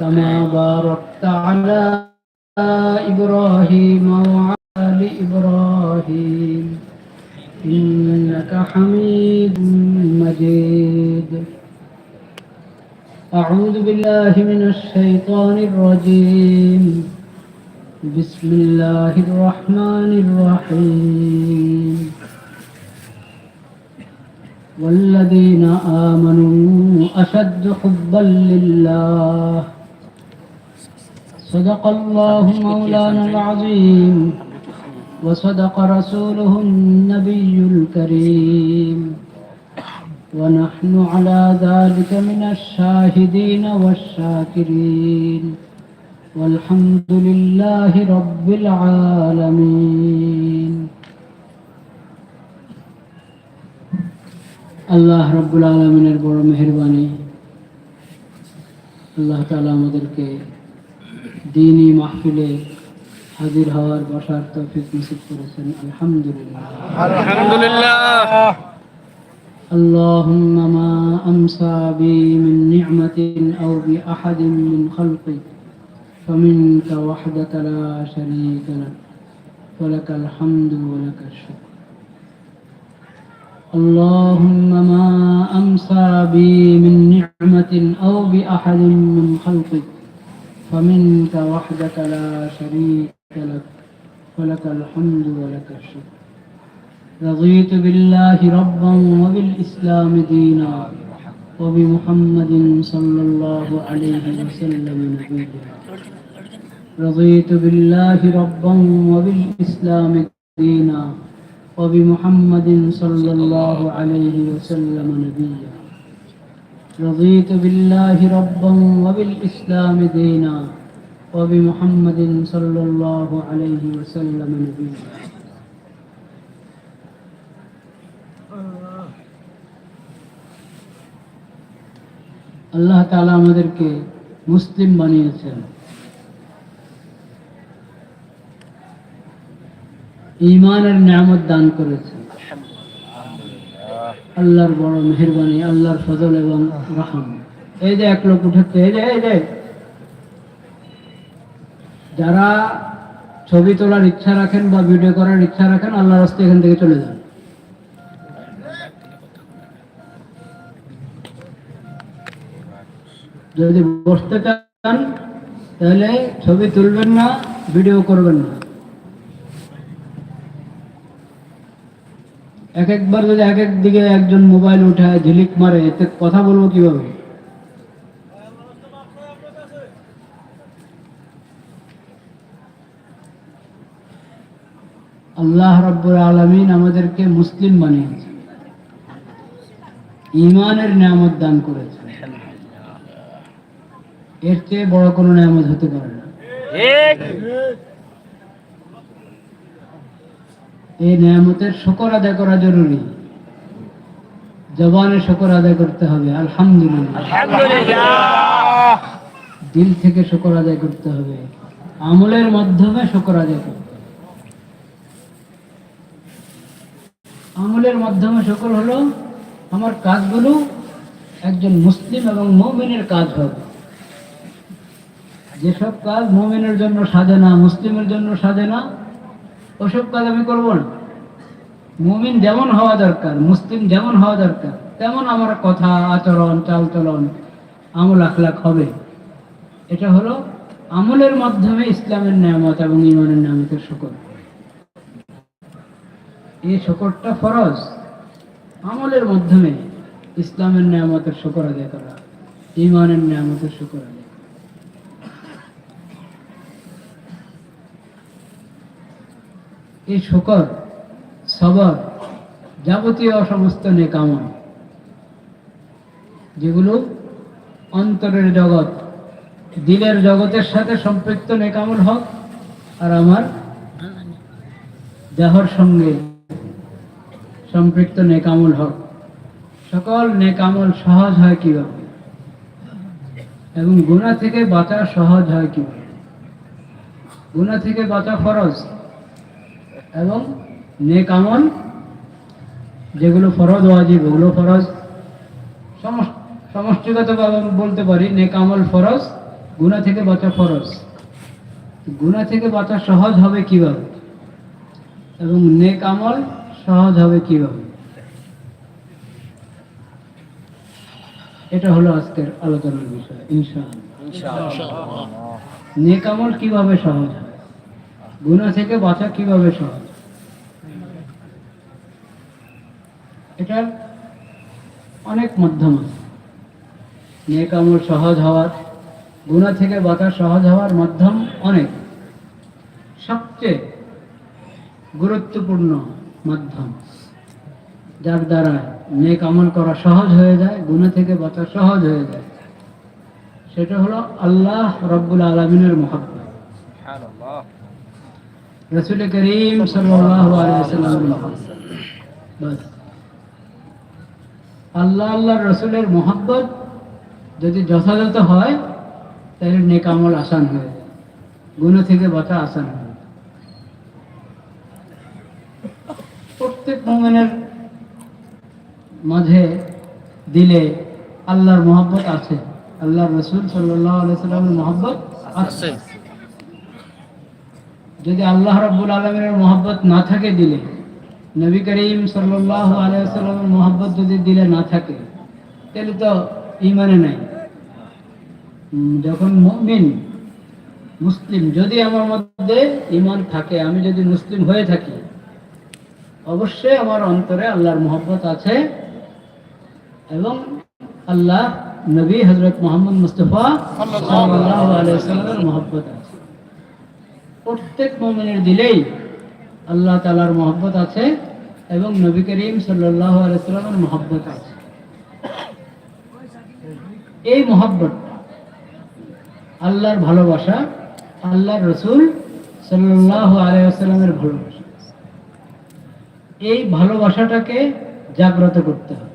كما باركت على إبراهيم وعلى إبراهيم. إنك حميد مجيد. أعوذ بالله من الشيطان الرجيم. بسم الله الرحمن الرحيم. والذين آمنوا أشد حبا لله. صدق الله مولانا العظيم وصدق رسوله النبي الكريم ونحن على ذلك من الشاهدين والشاكرين والحمد لله رب العالمين আল্লাহ রব্বুল আলমিনের বড় মেহরবানি আল্লাহ তালা আমাদেরকে দিনই মাহফিলে হাজির হওয়ার বসার তৌফিক নসিব করেছেন আলহামদুলিল্লাহ আলহামদুলিল্লাহ اللهم ما أمسى بي من نعمة أو بأحد من خلقك فمنك وحدك لا شريك لك ولك الحمد ولك الشكر اللهم ما أمسى بي من نعمة أو بأحد من خلقك فمنك وحدك لا شريك لك ولك الحمد ولك الشكر. رضيت بالله ربا وبالإسلام دينا وبمحمد صلى الله عليه وسلم نبيا رضيت بالله ربا وبالإسلام دينا وبمحمد صلى الله عليه وسلم نبيا رضيت بالله ربا وبالإسلام دينا وبمحمد صلى الله عليه وسلم نبيا আল্লাহ তাআলা আমাদেরকে মুসলিম বানিয়েছেন ইমানের নিয়ামত দান করেছেন আল্লাহর বড় মেহরবানি, আল্লাহর ফজল এবং রহম। এই যে এক লোক উঠেছে, এই যে এই যে। যারা ছবি তোলার ইচ্ছা রাখেন বা ভিডিও করার ইচ্ছা রাখেন, আল্লাহর রাস্তায় এখান থেকে চলে যান। যদি বসতে চান, তাহলে ছবি তুলবেন না ভিডিও করবেন না। এক একবার যদি এক একজন মোবাইল উঠায়, ঝিলিক মারে, এতে কথা বলব কীভাবে? আল্লাহ রব্বুল আলমিন আমাদেরকে মুসলিম বানিয়েছে। ইমানের নিয়ামত দান করেছে। এর চেয়ে বড় কোনো নিয়ামত হতে পারে না। এই নিয়ামতের শকর আদায় করা জরুরি। জবানে শকর আদায় করতে হবে আলহামদুলিল্লাহ। দিল থেকে শকর আদায় করতে হবে আমলের মাধ্যমে শকর আদায় করতে আমলের মাধ্যমে শকর হলো আমার কাজগুলো একজন মুসলিম এবং মৌমিনের কাজ হবে। যেসব কাজ মোমেনের জন্য সাজে না মুসলিমের জন্য সাজে না ওসব কাজ আমি করব না। মুমিন যেমন হওয়া দরকার, মুসলিম যেমন হওয়া দরকার, তেমন আমার কথা, আচরণ, চালচলন, আমল আখলাক হবে। এটা হলো আমলের মাধ্যমে ইসলামের নিয়ামত এবং ইমানের নিয়ামতের শকর এই শকরটা ফরজ। আমলের মাধ্যমে ইসলামের নিয়ামতের শকর আদায় করা ইমানের নিয়ামতের শকর আদায় এই শকর, সবর যাবতীয় সমস্ত নেকামল, যেগুলো অন্তরের জগৎ, দিলের জগতের সাথে সম্পৃক্ত নেকামল হক আর আমার দেহর সঙ্গে সম্পৃক্ত নেকামল হক। সকল নেকামল সহজ হয় কীভাবে? এবং গুণা থেকে বাঁচা সহজ হয় কীভাবে? গুণা থেকে বাঁচা ফরজ। এবং নেক আমল যেগুলো ফরজ ওয়াজিব ওগুলো ফরজ। সমষ্টিগতভাবে আমি বলতে পারি নেক আমল ফরজ গুণা থেকে বাঁচা ফরজ। গুণা থেকে বাঁচা সহজ হবে কীভাবে? এবং নেক আমল সহজ হবে কীভাবে? এটা হলো আজকের আলোচনার বিষয় ইনশাআল্লাহ। নেক আমল কীভাবে সহজ হয়? গুণা থেকে বাঁচা কীভাবে সহজ? এটার অনেক মাধ্যম আছে। নেক আমল সহজ হওয়ার, গুণা থেকে বাঁচা সহজ হওয়ার মাধ্যম অনেক। সবচেয়ে গুরুত্বপূর্ণ মাধ্যম, যার দ্বারা নেক আমল করা সহজ হয়ে যায়, গুণা থেকে বাঁচা সহজ হয়ে যায়, সেটা হলো আল্লাহ রব্বুল আলমিনের মহাব্বত। রসুল করিম আল্লাহ আল্লাহ রসুলের মোহাব্বত যদি যথাযথ হয়, তাহলে নেক আমল আসান হয়ে, গুণ থেকে বাঁচা আসান হয়ে। প্রত্যেক মোমেনের মাঝে দিলে আল্লাহর মোহাব্বত আছে আল্লাহ রসুল সাল্লাহ আলাইসাল্লামের মোহাব্বত আছে। যদি আল্লাহ রাব্বুল আলমের মোহাব্বত না থাকে দিলে, নবী করিম সাল্লাহ আলাইসাল্লামের মোহাব্বত যদি দিলে না থাকে, তাহলে তো ইমানে নাই। যখন মুমিন, মুসলিম, যদি আমার মধ্যে ইমান থাকে, আমি যদি মুসলিম হয়ে থাকি, অবশ্যই আমার অন্তরে আল্লাহর মোহাব্বত আছে এবং আল্লাহ নবী হজরত মোহাম্মদ মুস্তফা সাল্লাহ আলাইসাল্লামের মোহাব্বত আছে। প্রত্যেক মোমিনের দিলেই আল্লাহ তালার মহব্বত আছে এবং নবী করিম সাল্লাহ আলাইসাল্লামের মহব্বত আছে। এই মহব্বত আল্লাহর ভালোবাসা, আল্লাহর রসুল সাল্লাহ আলাইসাল্লামের ভালোবাসা। এই ভালোবাসাটাকে জাগ্রত করতে হবে।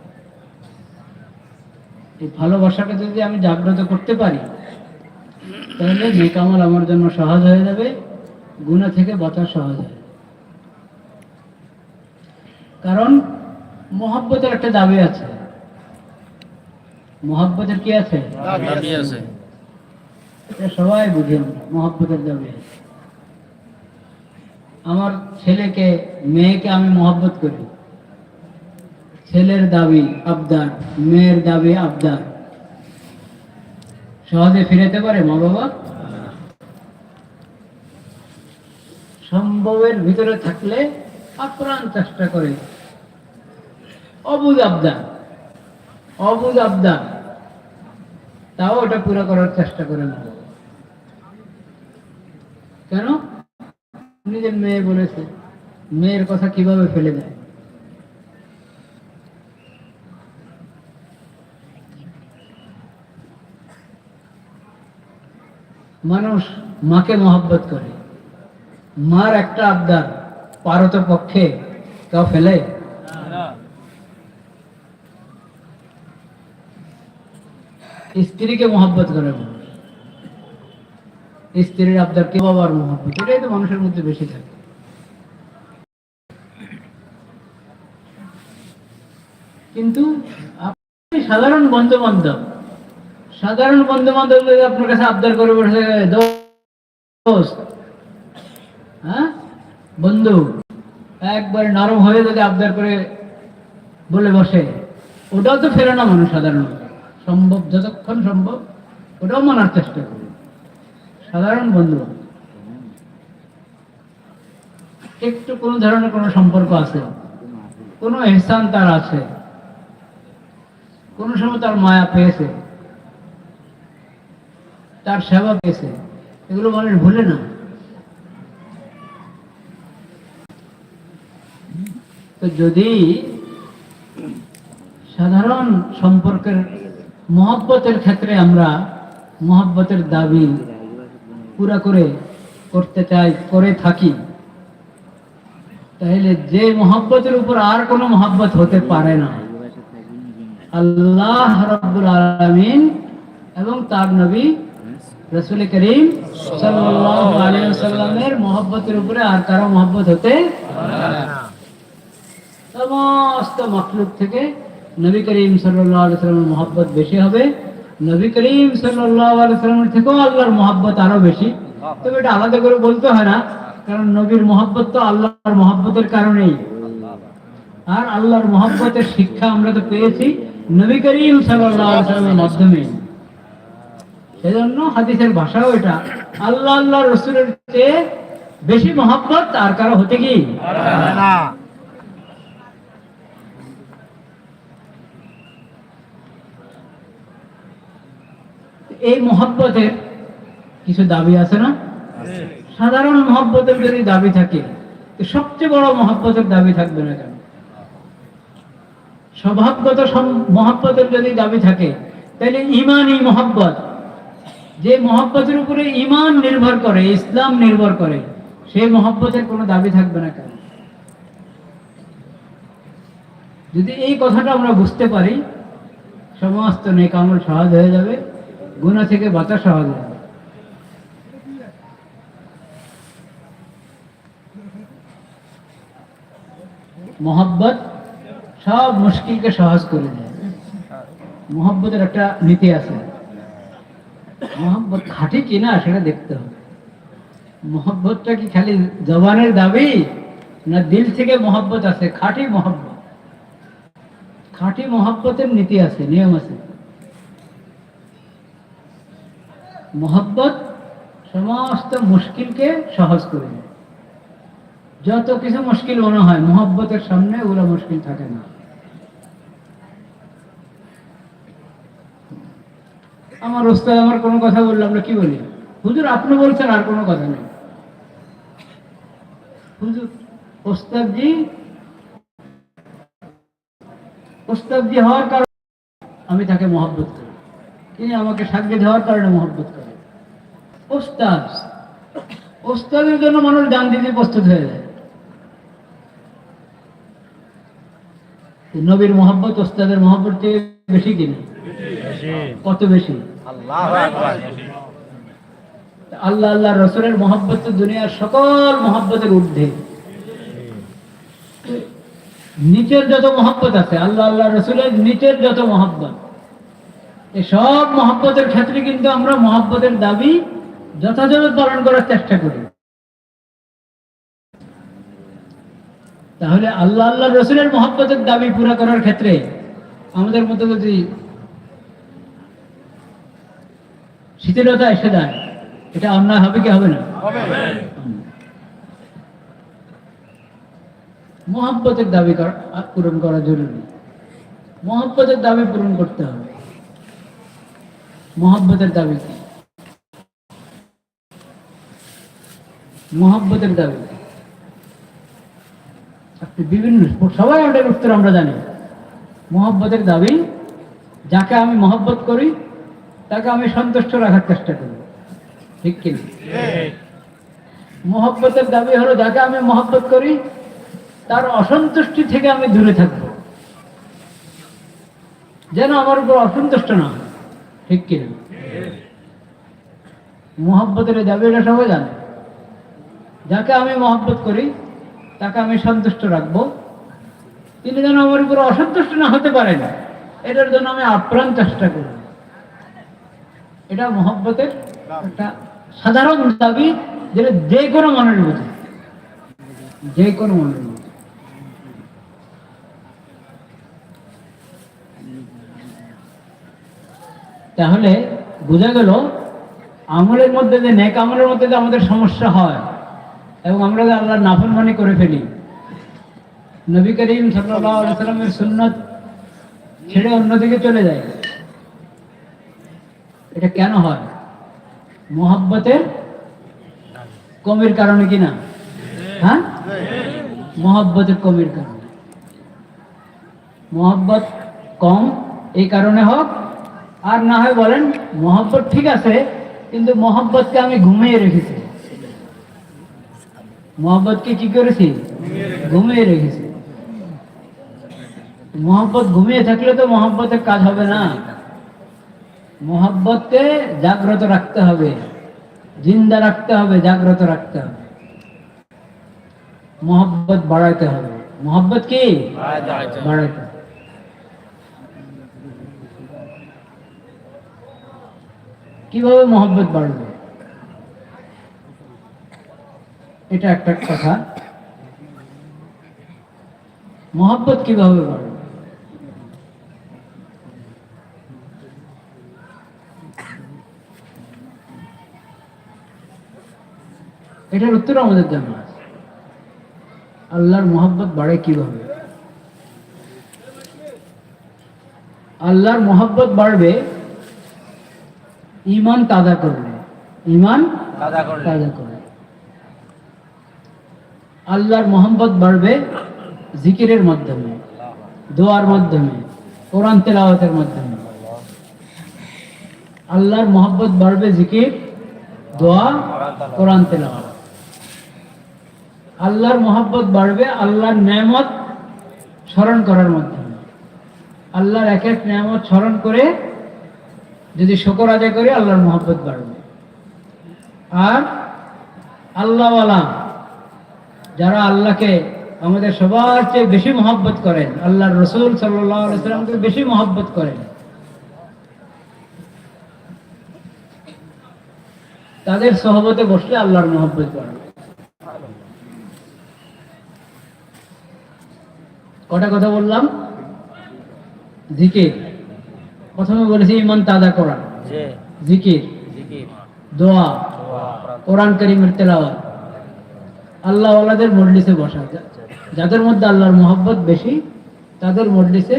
এই ভালোবাসাটা যদি আমি জাগ্রত করতে পারি, তাহলে নেকামল আমার জন্য সহজ হয়ে যাবে। গুণা থেকে বাঁচা সহজ হয়। কারণ মহাব্বতের একটা দাবি আছে। মহাব্বতের কি আছে? এটা সবাই বুঝেন মহাব্বতের দাবি আছে। আমার ছেলেকে মেয়েকে আমি মহব্বত করি। ছেলের দাবি আবদার মেয়ের দাবি আবদার। সহজে ফিরেতে পারে মা বাবা সম্ভবের ভিতরে থাকলে আপ্রাণ চেষ্টা করে। অবুজ আবদান অবুজ আবদান তাও ওটা পুরো করার চেষ্টা করে বাবা। কেন? নিজের মেয়ে বলেছে, মেয়ের কথা কীভাবে ফেলে দেয়? মানুষ মাকে মহব্বত করে। মার একটা আবদার পারত পক্ষে কেউ ফেলে? স্ত্রীকে মহব্বত করে মানুষ। স্ত্রীর আবদার কে বাবার মহব্বত? এটাই তো মানুষের মধ্যে বেশি থাকে। কিন্তু আপনি সাধারণ বন্ধু বান্ধব সাধারণ বন্ধু বান্ধব আপনার কাছে আবদার করে বসে দোস্ত হ্যাঁ? বন্ধু, একবার নরম হয়ে যদি আবদার করে বলে বসে, ওটাও তো ফেরে না মানুষ সাধারণত সম্ভব যতক্ষণ সম্ভব, ওটাও মানার চেষ্টা করে সাধারণ বন্ধু, একটু কোনো ধরনের কোনো সম্পর্ক আছে? কোনো এহসান তার আছে? কোন সময় তার মায়া পেয়েছে? তার সেবা পেয়েছে? এগুলো মানুষ ভুলে না। তো যদি সাধারণ সম্পর্কের মহব্বতের ক্ষেত্রে আমরা মহব্বতের দাবি পুরা করে করতে চাই, করে থাকি, তাহলে যে মহব্বতের উপর আর কোনো মহব্বত হতে পারে না। আল্লাহ রব্বুল আলামিন এবং তার নবী রসুল করিম ওয়াসাল্লামের মহব্বতের উপরে আর কারও মহব্বত হতে সমস্ত মখলুক থেকে নবী করিম আলাইহি মহব্বত বেশি হবে। নবী করিম সাল্লামের থেকেও আল্লাহর মহাব্বত আরও বেশি। তবে এটা আলাদা করে বলতে হয় না, কারণ নবীর মহাব্বত তো আল্লাহর মহাব্বতের কারণেই। আর আল্লাহর মহাব্বতের শিক্ষা আমরা তো পেয়েছি নবী করিম সাল্লামের মাধ্যমে। সেজন্য হাদিসের ভাষাও এটা। আল্লাহ আল্লাহ রসুলের চেয়ে বেশি মহাব্বত আর কারও হতে কি? না। এই মহাব্বতের কিছু দাবি আছে না? সাধারণ মহাব্বতের যদি দাবি থাকে সবচেয়ে বড় মহাব্বতের দাবি থাকবে না কেন? স্বভাবগত মহাব্বতের যদি দাবি থাকে তাহলে ইমানই মহাব্বত। যে মহাব্বতের উপরে ইমান নির্ভর করে ইসলাম নির্ভর করে সেই মহাব্বতের কোনো দাবি থাকবে না কেন? যদি এই কথাটা আমরা বুঝতে পারি সমস্ত নেক আমল সহজ হয়ে যাবে। গুণা থেকে বাঁচা সহজ হয়ে মোহাব্বত সব মুশকিলকে সহজ করে দেয়। মোহাব্বতের একটা নীতি আছে। মোহাব্বত খাঁটি কিনা সেটা দেখতে হবে। মোহাব্বতটা কি খালি জবানের দাবি না দিল থেকে মোহাব্বত আছে? খাঁটি মোহাব্বত। খাঁটি মোহাব্বতের নীতি আছে, নিয়ম আছে। মোহাব্বত সমস্ত মুশকিলকে সহজ করে দেয়। যত কিছু মুশকিল মনে হয়, মোহাব্বতের সামনে ওগুলো মুশকিল থাকে না। আমার ওস্তাদ আমার কোনো কথা বলল, আমরা কি বলি? হুজুর, আপনি বলছেন, আর কোনো কথা নেই। হুজুর, ওস্তাদজি ওস্তাদজি হওয়ার কারণে আমি তাকে মহব্বত করি। তিনি আমাকে সাক্ষী দেওয়ার কারণে মহব্বত করে। ওস্তাদ ওস্তাদের জন্য মানুষ জান দিতে প্রস্তুত হয়ে যায়। নবীর মহব্বত ওস্তাদের মহব্বত বেশি কিনা কত বেশি? আল্লাহ আল্লাহ রসুলের মহব্বত তো দুনিয়ার সকল মহব্বতের ঊর্ধ্বে। নিচের যত মহব্বত আছে আল্লাহ আল্লাহ রসুলের নিচের যত মহব্বত সব মহব্বতের ক্ষেত্রে কিন্তু আমরা মহব্বতের দাবি যথাযথ পালন করার চেষ্টা করি। তাহলে আল্লাহ আল্লাহ রসুলের মহব্বতের দাবি পুরা করার ক্ষেত্রে আমাদের মতো যদি শিথিলতা এসে যায় এটা অন্যায় হবে কি হবে না? মহাব্বতের দাবি করা- পূরণ করা জরুরি। মহাব্বতের দাবি পূরণ করতে হবে। মহাব্বতের দাবি কি? মহাব্বতের দাবি? আপনি বিভিন্ন সবাই ওটার উত্তর আমরা জানি। মহাব্বতের দাবি, যাকে আমি মহব্বত করি, তাকে আমি সন্তুষ্ট রাখার চেষ্টা করি। ঠিক কিনা মহব্বতের দাবি হলো, যাকে আমি মহব্বত করি, তার অসন্তুষ্টি থেকে আমি দূরে থাকব। যেন আমার উপর অসন্তুষ্ট না হয়। ঠিক কিনা মহব্বতের দাবি, এটা সবাই জানে। যাকে আমি মহব্বত করি, তাকে আমি সন্তুষ্ট রাখব। তিনি যেন আমার উপর অসন্তুষ্ট না হতে পারেন এটার জন্য আমি আপ্রাণ চেষ্টা করব এটা মহব্বতের একটা সাধারণ দাবি, যেটা যে কোনো মনের বোঝে। যে কোনো মনের তাহলে বোঝা গেল আমলের মধ্যে যে নেক আমলের মধ্যে যে আমাদের সমস্যা হয় এবং আমরা যে আল্লাহর নাফরমানি করে ফেলি। নবী করিম সাল্লামের সুন্নাত ছেড়ে অন্যদিকে চলে যায়। এটা কেন হয়? মোহাব্বতের কমের কারণে কি না? হ্যাঁ? মোহাব্বতের কমের কারণে। মোহাব্বত কম, এই কারণে হোক আর না হয় বলেন, মোহাব্বত ঠিক আছে, কিন্তু মোহাব্বতকে আমি ঘুমিয়ে রেখেছি। মোহাব্বতকে কি করেছি? ঘুমিয়ে রেখেছি। মোহাব্বত ঘুমিয়ে থাকলে তো মোহাব্বতের কাজ হবে না। মোহাব্বতকে জাগ্রত রাখতে হবে, জিন্দা রাখতে হবে, জাগ্রত রাখতে হবে। মোহাব্বত বাড়াইতে হবে। মোহাব্বত কি? বাড়াইতে হবে। কীভাবে মহব্বত বাড়বে এটা একটা কথা। মহব্বত কীভাবে বাড়বে এটার উত্তর আমাদের জানা আছে। আল্লাহর মহব্বত বাড়ে কীভাবে? আল্লাহর মহব্বত বাড়বে ইমান তাজা করলে। ইমান তাজা করলে। আল্লাহর মহব্বত বাড়বে জিকিরের মাধ্যমে দোয়ার মাধ্যমে কোরআন তেলাওয়াতের মাধ্যমে। আল্লাহর মহব্বত বাড়বে জিকির দোয়া কোরআন তেলাওয়াত। আল্লাহর মহব্বত বাড়বে আল্লাহর নেয়ামত স্মরণ করার মাধ্যমে। আল্লাহর এক এক নেয়ামত স্মরণ করে যদি শকর আদায় করি, আল্লাহর মহব্বত বাড়বে। আর আল্লাহওয়ালা, যারা আল্লাহকে আমাদের সবার চেয়ে বেশি মহব্বত করেন, আল্লাহর রসুল সাল্লামকে বেশি মহব্বত করেন, তাদের সহবতে বসলে আল্লাহর মহব্বত বাড়বে। কটা কথা বললাম? জিকির। প্রথমে বলেছি ইমান তাজা করা জিকির। দোয়া। কোরআন করিমের তেলাওয়াত। আল্লাহ ওয়ালাদের মজলিসে বসা। যাদের মধ্যে আল্লাহর মোহব্বত বেশি তাদের মজলিসে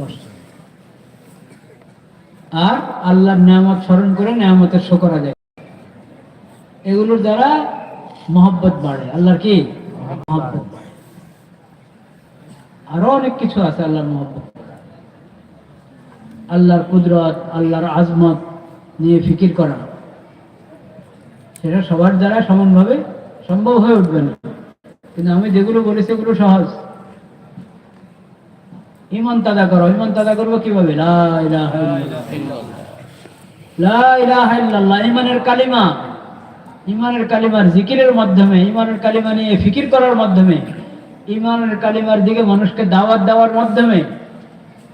বসা। আর আল্লাহর নিয়ামত স্মরণ করে নিয়ামতের শকর আদায়। এগুলোর দ্বারা মহব্বত বাড়ে। আল্লাহর কি? মহব্বত বাড়ে। আরও অনেক কিছু আছে আল্লাহর মহব্বত। আল্লাহর কুদরত, আল্লাহর আজমত নিয়ে ফিকির করা। সেটা সবার দ্বারা সমানভাবে সম্ভব হয়ে উঠবে না। কিন্তু আমি যেগুলো বলেছি এগুলো সহজ। ইমান তাদা করো। ইমান তাদা করব কীভাবে? ইমানের কালিমা। ইমানের কালিমার জিকিরের মাধ্যমে ইমানের কালিমা নিয়ে ফিকির করার মাধ্যমে ইমানের কালিমার দিকে মানুষকে দাওয়াত দেওয়ার মাধ্যমে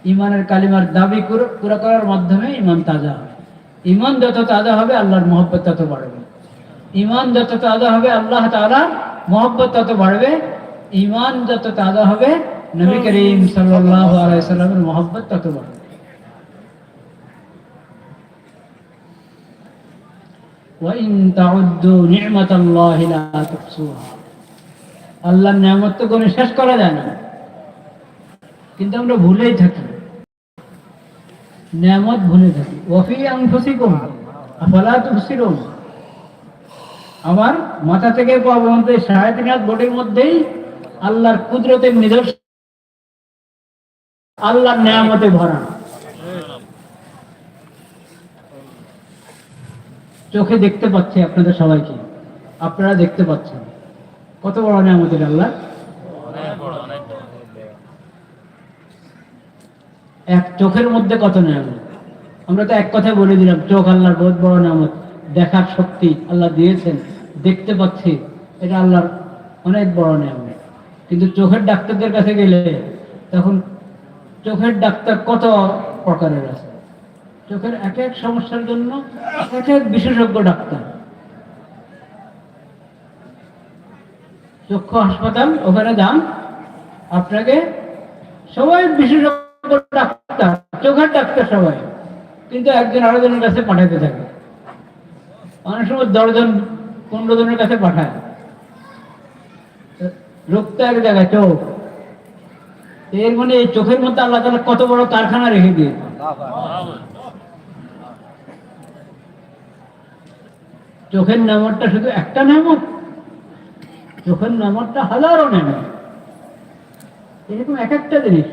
ইমানের কালিমার দাবি পুরো- পুরো করার মাধ্যমে ইমান তাজা হবে ইমান যত তাজা হবে আল্লাহর মহব্বত তত বাড়বে ইমান যত তাজা হবে আল্লাহ তাআলা মহব্বত তত বাড়বে ইমান যত তাজা হবে নবী করিম সাল্লাল্লাহু আলাইহি সাল্লামের মহব্বত তত বাড়বে وإن تعدوا نعمة الله لا تحصوها আল্লাহর নিয়ামত তো কোনো শেষ করা যায় না কিন্তু আমরা ভুলেই থাকি নিয়ামত ভুলে থাকি ওয়াফি আনফুসিকুম, আফালা তুবসিরুন আমার মাথা থেকে পা সাড়ে তিন হাত বোটের মধ্যেই আল্লাহর কুদরতের নিদর্শন, আল্লাহর নিয়ামতে ভরা। চোখে দেখতে পাচ্ছি আপনাদের সবাইকে। আপনারা দেখতে পাচ্ছেন। কত বড় নিয়ামতের আল্লাহ অনেক বড় অনেক বড় এক চোখের মধ্যে কত নিয়ামত? আমরা তো এক কথায় বলে দিলাম, চোখ আল্লাহর বহুত বড় নিয়ামত। দেখার শক্তি আল্লাহ দিয়েছেন, দেখতে পাচ্ছি, এটা আল্লাহর অনেক বড় নিয়ামত। কিন্তু চোখের ডাক্তারদের কাছে গেলে, তখন চোখের ডাক্তার কত প্রকারের আছে? চোখের এক এক সমস্যার জন্য এক এক বিশেষজ্ঞ ডাক্তার। চক্ষু হাসপাতাল, ওখানে যান, আপনাকে সবাই বিশেষজ্ঞ ডাক্তার, চোখের ডাক্তার সবাই। কিন্তু একজন কাছে থাকে। অনেক সময় দশজন পনেরো জনের কাছে পাঠায়। এক জায়গায়, চোখ। এর মানে এই চোখের মধ্যে আল্লাহ তালা কত বড় কারখানা রেখে দিয়ে। চোখের নামটা শুধু একটা নামত চোখের নামটা হাজারো নামত এরকম এক একটা জিনিস।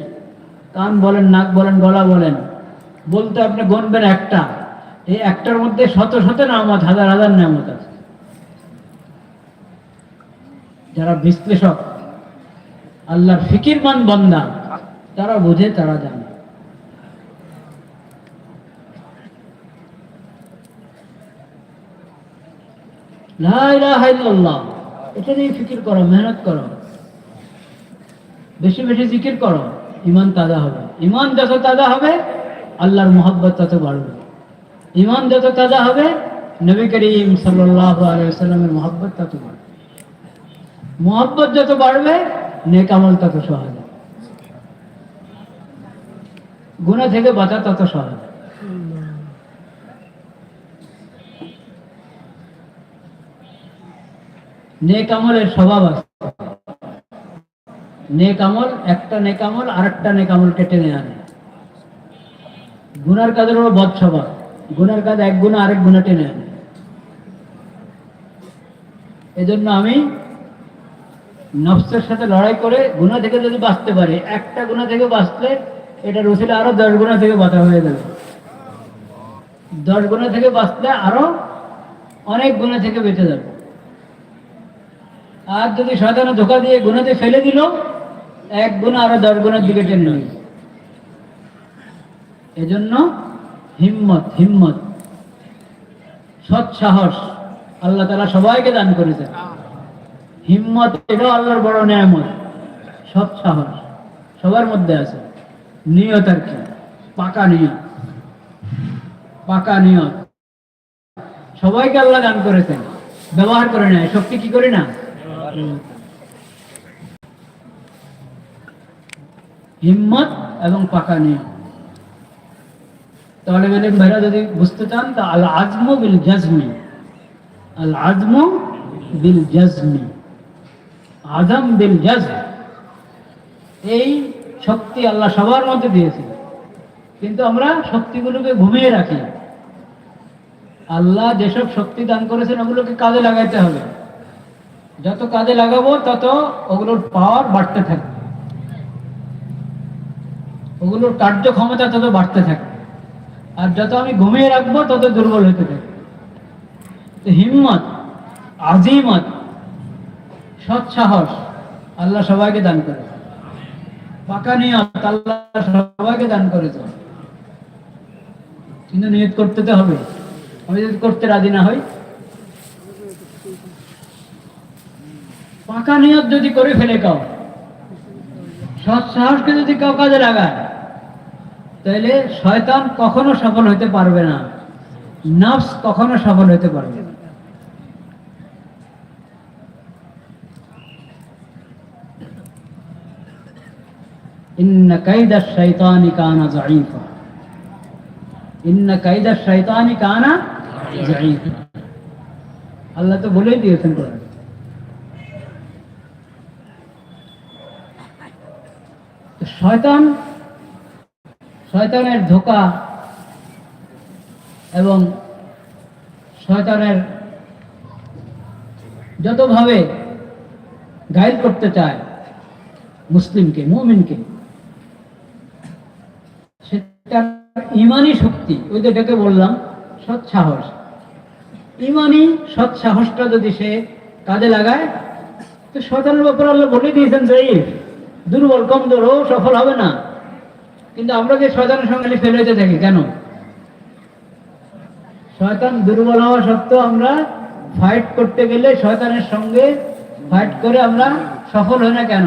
কান বলেন, নাক বলেন, গলা বলেন। বলতে আপনি গণবেন একটা। এই একটার মধ্যে শত শত নামত, হাজার হাজার নামত আছে। যারা বিশ্লেষক, আল্লাহর ফিকিরমান বন্দা, তারা বোঝে, তারা জানে। এটা নিয়ে ফিকির করো, মেহনত করো। বেশি বেশি জিকির করো। ইমান তাজা হবে। ইমান যত তাজা হবে, আল্লাহর মোহাব্বত তত বাড়বে। ইমান যত তাজা হবে, নবী করিম সাল্লাহ আলাইসাল্লামের মহব্বত তত বাড়বে। মহব্বত যত বাড়বে, নেক আমল তত সহজ গুণা থেকে বাঁচা তত সহজ নেক আমলের স্বভাব আছে। নেক আমল একটা নেক আমল আর একটা নেক আমলকে টেনে আনে গুনার কাজের হলো বদ গুনার কাজ এক গুণা আরেক গুণা টেনে আনে। এজন্য আমি নফসের সাথে লড়াই করে গুণা থেকে যদি বাঁচতে পারি, একটা গুণা থেকে বাঁচলে এটা রসিলে আরও দশ গুণা থেকে বাঁচা হয়ে যাবে। দশ গুণা থেকে বাঁচলে আরও অনেক গুণা থেকে বেঁচে যাবে। আর যদি শয়তানে ধোকা দিয়ে গুণাতে ফেলে দিল এক গুণা আরও দশ গুণের দিকে টেনে নিল এজন্য হিম্মত হিম্মত। সৎ সাহস আল্লাহ তালা সবাইকে দান করেছেন। হিম্মত এটাও আল্লাহর বড় নিয়ামত। সৎ সাহস সবার মধ্যে আছে। নিয়ত আর কি? পাকা নিয়ত। পাকা নিয়ত। সবাইকে আল্লাহ দান করেছেন। ব্যবহার করে নেয়। শক্তি কি করি না? হিম্মত এবং পাকা নিয়ত তাহলে বেলেন ভাইরা যদি বুঝতে চান, তা আল আজমু বিল জাজমি আল আজম বিল জাজমি আজম বিল জাজম এই শক্তি আল্লাহ সবার মধ্যে দিয়েছে। কিন্তু আমরা শক্তিগুলোকে ঘুমিয়ে রাখি। আল্লাহ যেসব শক্তি দান করেছেন, ওগুলোকে কাজে লাগাইতে হবে। যত কাজে লাগাবো, তত ওগুলোর পাওয়ার বাড়তে থাকবে। ওগুলোর কার্যক্ষমতা তত বাড়তে থাকে। আর যত আমি ঘুমিয়ে রাখব, তত দুর্বল হতে থাকবে তো হিম্মত, আজিমত সৎ সাহস আল্লাহ সবাইকে দান করে। পাকা নিয়ত আল্লাহ সবাইকে দান করেছে কিন্তু নিয়ত করতে তো হবে। আমি যদি করতে রাজি না হই, পাকা নিয়ত যদি করে ফেলে কাউ সৎ সাহসকে যদি কেউ কাজে লাগায় তাহলে শয়তান কখনো সফল হতে পারবে না। নফস কখনো সফল হতে পারবে না। আল্লাহ তো বলেই দিয়েছেন শয়তান শয়তানের ধোকা এবং শয়তানের যতভাবে গাইড করতে চায় মুসলিমকে, মুমিনকে সেটা ইমানি শক্তি, ওই যে ডেকে বললাম সৎ সাহস ইমানি সৎ সাহসটা যদি সে কাজে লাগায়, তো শয়তানের ব্যাপারে আল্লাহ বলে দিয়েছেন যে দুর্বল, কমজোর ও সফল হবে না। কিন্তু আমরা যে শয়তানের সঙ্গে ফেলে যেতে থাকি কেন? শয়তান দুর্বল হওয়া সত্ত্বেও আমরা ফাইট করতে গেলে শয়তানের সঙ্গে ফাইট করে আমরা সফল হই না কেন?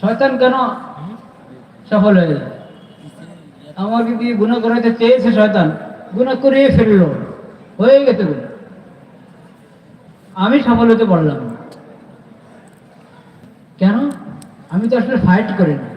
শয়তান কেন সফল হয়ে যায়? আমাকে দিয়ে গুণা করাতে চেয়েছে শয়তান? গুণা করিয়ে ফেলল। হয়ে গেছে গুণা আমি সফল হতে পারলাম না। কেন? আমি তো আসলে ফাইট করি না।